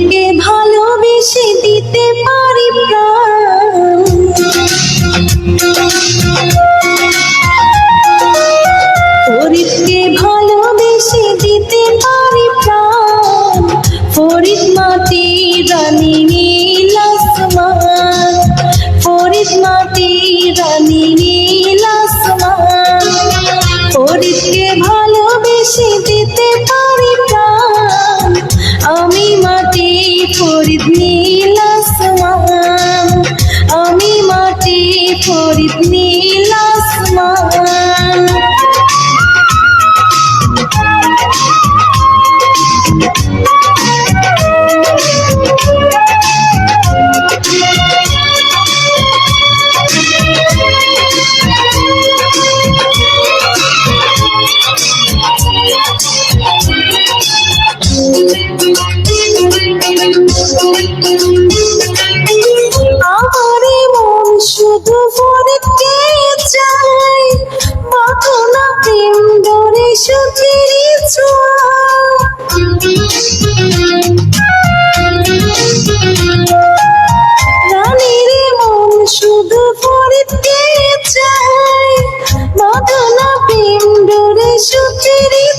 ফরিদকে ভালোবেসে দিতে পারি ফরিদকে ভালোবেসে দিতে পারি প্রাণ। ফরিদ মাটি রানী নীল আসমান। ফরিদ মাটি রানী নীল রানীর মন শুধু ফরিদকে চাই বাঁধনা প্রেম ডোরে সুখেরই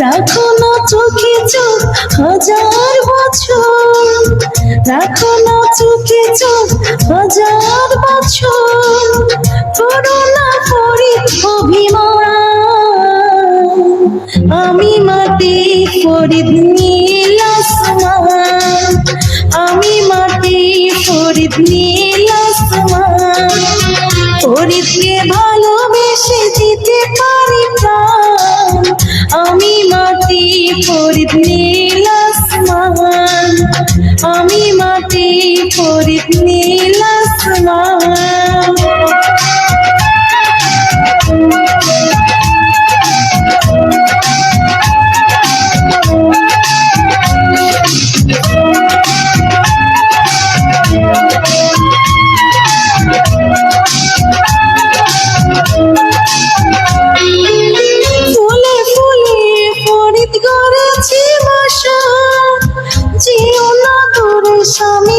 রাখো না চোখে চোখ, হাজার বছর। রাখো না চোখে চোখ, হাজার বছর। আমি মাটি ফরিদ নীল আসমান। আমি মাটি ফরিদ নীল আসমান। ফরিদকে ভালোবেসে দিতে পারি প্রাণ। আমি মাটি ফরিদ নীল আসমান। আমি মাটি ফরিদ নীল আসমান। স্বামী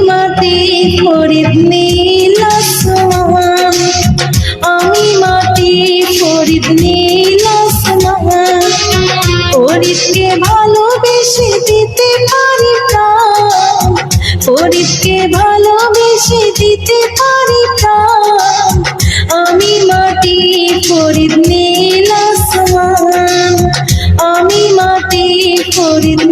মাটি ফরিদ নীল আসমান। আমি মাটি ফরিদ নীল আসমান। ফরিদকে ভালোবেসে দিতে পারি প্রাণ ফরিদকে ভালোবেসে দিতে পারি প্রাণ আমি মাটি ফরিদ নীল আসমান। আমি মাটি ফরিদ